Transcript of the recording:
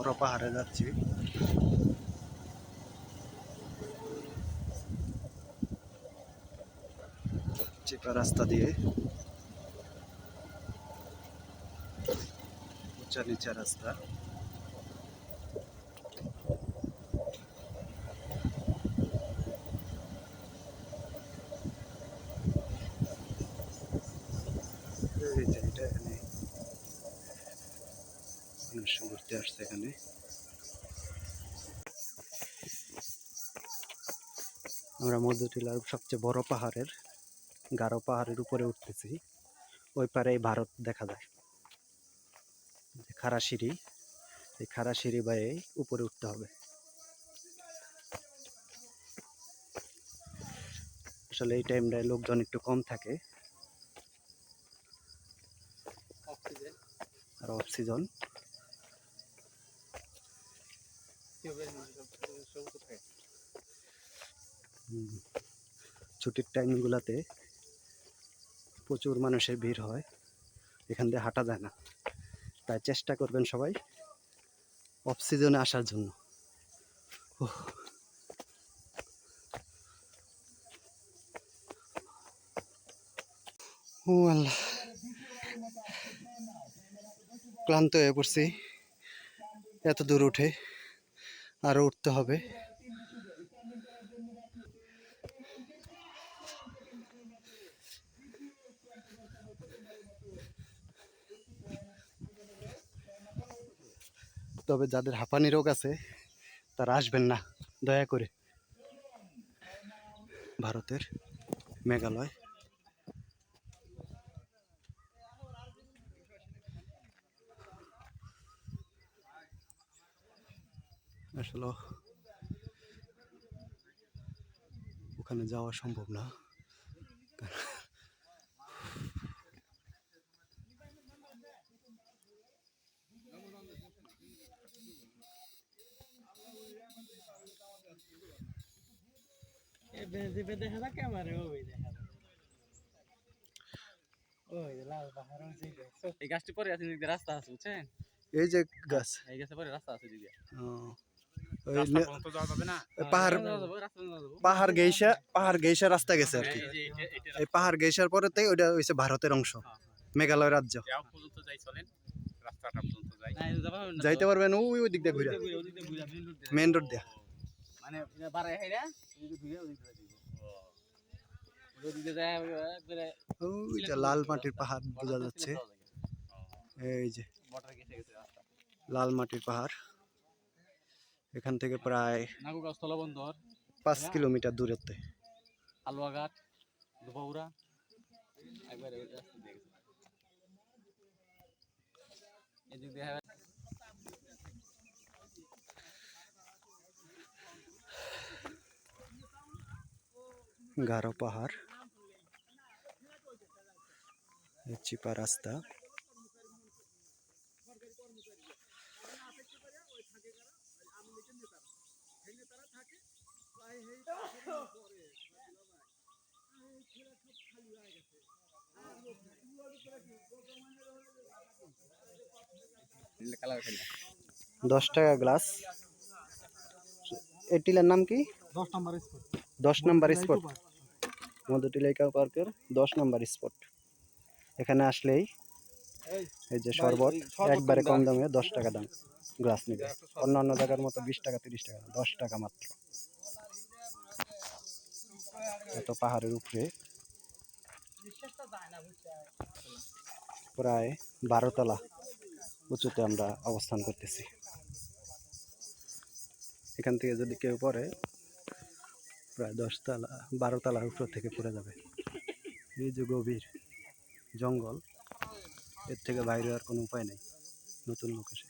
বড় পাহাড়ে যাচ্ছি। চেপা রাস্তা দিয়ে। উঁচা নিচা রাস্তা এই যে এটা এখানে মানুষ ঘুরতে আসছে এখানে। আমরা মধ্যটিলার সবচেয়ে বড় পাহাড়ের গারো পাহাড়ের উপরে উঠতেছি। ওই পারে ভারত দেখা যায়। খাড়া সিঁড়ি এই খাড়া সিঁড়ি বায়ে উপরে উঠতে হবে। আসলে এই টাইমটায় লোকজন একটু কম থাকে। আর অফ সিজন হুম, ছুটির টাইমগুলোতে প্রচুর মানুষের ভিড় হয়, এখান দিয়ে হাঁটা যায় না। তাই চেষ্টা করবেন সবাই অফ সিজনে আসার জন্য। আল্লাহ। ক্লান্ত হয়ে পড়ছি। এত দূর উঠে আরও উঠতে হবে। তবে যাদের হাঁপানি রোগ আছে, তারা আসবেন না, দয়া করে। ভারতের মেঘালয়। আসলে ওখানে যাওয়া সম্ভব না। দেখা যাক ক্যামেরা ওই দেখা ওই লাল পাহাড় ওই এই গাছটি পরে আছে এদিকে রাস্তা আছে বুঝছেন? এই যে গাছ। এই গাছে পরে রাস্তা আছে দিকে ও, ওই নে- যাওয়া যাবে না? পাহাড় রাস্তা যাওয়া যাবে পাহাড় গেইসা পাহাড় গেইসা রাস্তা গেছে আর কি। এই পাহাড় গেইসার পরেতেই ওইটা হইছে ভারতের অংশ মেঘালয় রাজ্য। যাও পর্যন্ত যাই চলেন। রাস্তাটা পর্যন্ত যাই। না, এটা যাবা হবে না তো। যাইতে পারবেন ওই ওই দিক দিয়ে ঘুরে। মেইন রোড দিয়া। মানে দিব। যায়, একবারে লাল মাটির পাহাড় বোঝা যাচ্ছে। এই যে। border গেছে গেছে রাস্তা। লাল মাটির পাহাড়। এখান থেকে প্রায় স্থলবন্দর। পাঁচ কিলোমিটার দূরত্বে। হালুয়াঘাট দুবাউরা একবারে ওই রাস্তা দিয়ে গেছে। এদিক দিয়ে হাইওয়ে- গারো পাহাড় এই চিপা রাস্তা কালার খেলে দশ টাকা গ্লাস এই টিলার নাম কি দশ নম্বর স্পট দশ নাম্বার স্পট মধুটিলাইকা পার্কের দশ নম্বর স্পট। এখানে আসলেই এই যে শরবত, একবারে কম দামে দশ টাকা দাম, গ্লাস নেবে। অন্য অন্য জায়গার মতো বিশ টাকা, তিরিশ টাকা দশ টাকা মাত্র। এত পাহাড়ের উপরে প্রায় বারোতলা উঁচুতে আমরা অবস্থান করতেছি। এখান থেকে যদি কেউ পড়ে প্রায় দশতলা বারোতলার উপর থেকে পড়ে যাবে। এই যে গভীর জঙ্গল, এর থেকে বাইরে আর কোনো উপায় নেই নতুন লোক এসে।